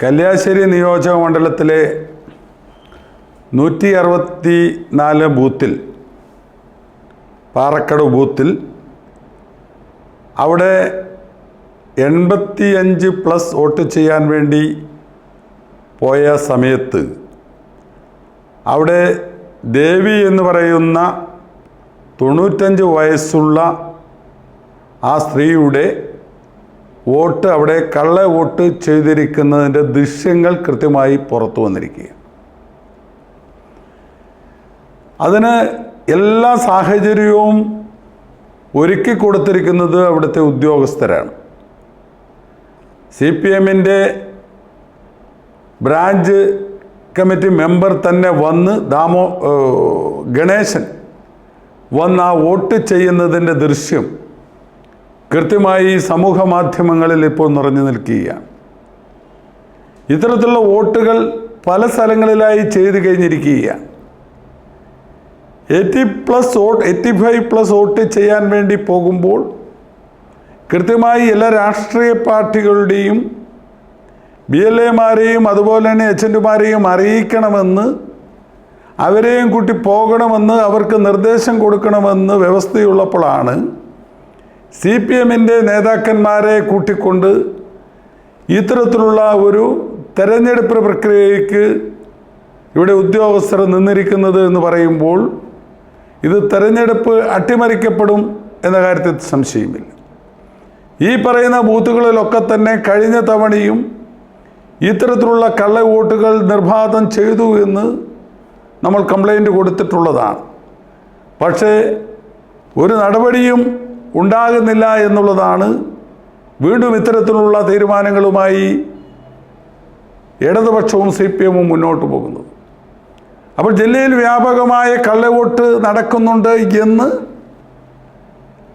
കല്യാശ്ശേരി നിയോജക മണ്ഡലത്തിലെ നൂറ്റി അറുപത്തി നാല് ബൂത്തിൽ പാറക്കട ബൂത്തിൽ അവിടെ എൺപത്തിയഞ്ച് പ്ലസ് വോട്ട് ചെയ്യാൻ വേണ്ടി പോയ സമയത്ത് അവിടെ ദേവി എന്ന് പറയുന്ന തൊണ്ണൂറ്റഞ്ച് വയസ്സുള്ള ആ സ്ത്രീയുടെ വോട്ട് അവിടെ കള്ള വോട്ട് ചെയ്തിരിക്കുന്നതിന്റെ ദൃശ്യങ്ങൾ കൃത്യമായി പുറത്തു വന്നിരിക്കുക അതിന് എല്ലാ സാഹചര്യവും ഒരുക്കി കൊടുത്തിരിക്കുന്നത് അവിടുത്തെ ഉദ്യോഗസ്ഥരാണ്. സി പി എമ്മിന്റെ ബ്രാഞ്ച് കമ്മിറ്റി മെമ്പർ തന്നെ വന്ന് ദാമോ ഗണേശൻ വന്ന് ആ വോട്ട് ചെയ്യുന്നതിന്റെ ദൃശ്യം കൃത്യമായി സമൂഹ മാധ്യമങ്ങളിൽ ഇപ്പോൾ നിറഞ്ഞു നിൽക്കുകയാണ്. ഇത്തരത്തിലുള്ള വോട്ടുകൾ പല സ്ഥലങ്ങളിലായി ചെയ്തു കഴിഞ്ഞിരിക്കുകയാണ്. Eighty plus vote eighty five plus vote ചെയ്യാൻ വേണ്ടി പോകുമ്പോൾ കൃത്യമായി എല്ലാ രാഷ്ട്രീയ പാർട്ടികളുടെയും ബി എൽ എമാരെയും അതുപോലെ തന്നെ ഏജന്റുമാരെയും അറിയിക്കണമെന്ന് അവരെയും കൂട്ടി പോകണമെന്ന് അവർക്ക് നിർദ്ദേശം കൊടുക്കണമെന്ന് വ്യവസ്ഥയുള്ളപ്പോഴാണ് സി പി എമ്മിന്റെ നേതാക്കന്മാരെ കൂട്ടിക്കൊണ്ട് ഇത്തരത്തിലുള്ള ഒരു തെരഞ്ഞെടുപ്പ് പ്രക്രിയയ്ക്ക് ഇവിടെ ഉദ്യോഗസ്ഥർ നിന്നിരിക്കുന്നത് എന്ന് പറയുമ്പോൾ ഇത് തെരഞ്ഞെടുപ്പ് അട്ടിമറിക്കപ്പെടും എന്ന കാര്യത്തിൽ സംശയമില്ല. ഈ പറയുന്ന ബൂത്തുകളിലൊക്കെ തന്നെ കഴിഞ്ഞ തവണയും ഇത്തരത്തിലുള്ള കള്ള വോട്ടുകൾ നിർബാധം ചെയ്തു എന്ന് നമ്മൾ കംപ്ലൈന്റ് കൊടുത്തിട്ടുള്ളതാണ്. പക്ഷേ ഒരു നടപടിയും ഉണ്ടാകുന്നില്ല എന്നുള്ളതാണ് വീണ്ടും ഇത്തരത്തിലുള്ള തീരുമാനങ്ങളുമായി ഇടതുപക്ഷവും സി പി എമ്മും മുന്നോട്ട് പോകുന്നത്. അപ്പോൾ ജില്ലയിൽ വ്യാപകമായ കള്ളവോട്ട് നടക്കുന്നുണ്ട് എന്ന്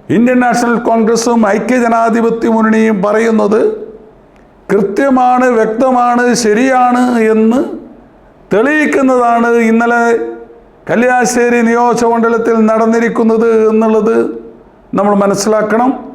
ഇന്ത്യൻ നാഷണൽ കോൺഗ്രസും ഐക്യജനാധിപത്യ മുന്നണിയും പറയുന്നത് കൃത്യമാണ് വ്യക്തമാണ് ശരിയാണ് എന്ന് തെളിയിക്കുന്നതാണ് ഇന്നലെ കല്യാശ്ശേരി നിയോജകമണ്ഡലത്തിൽ നടന്നിരിക്കുന്നത് എന്നുള്ളത് നമ്മൾ മനസ്സിലാക്കണം.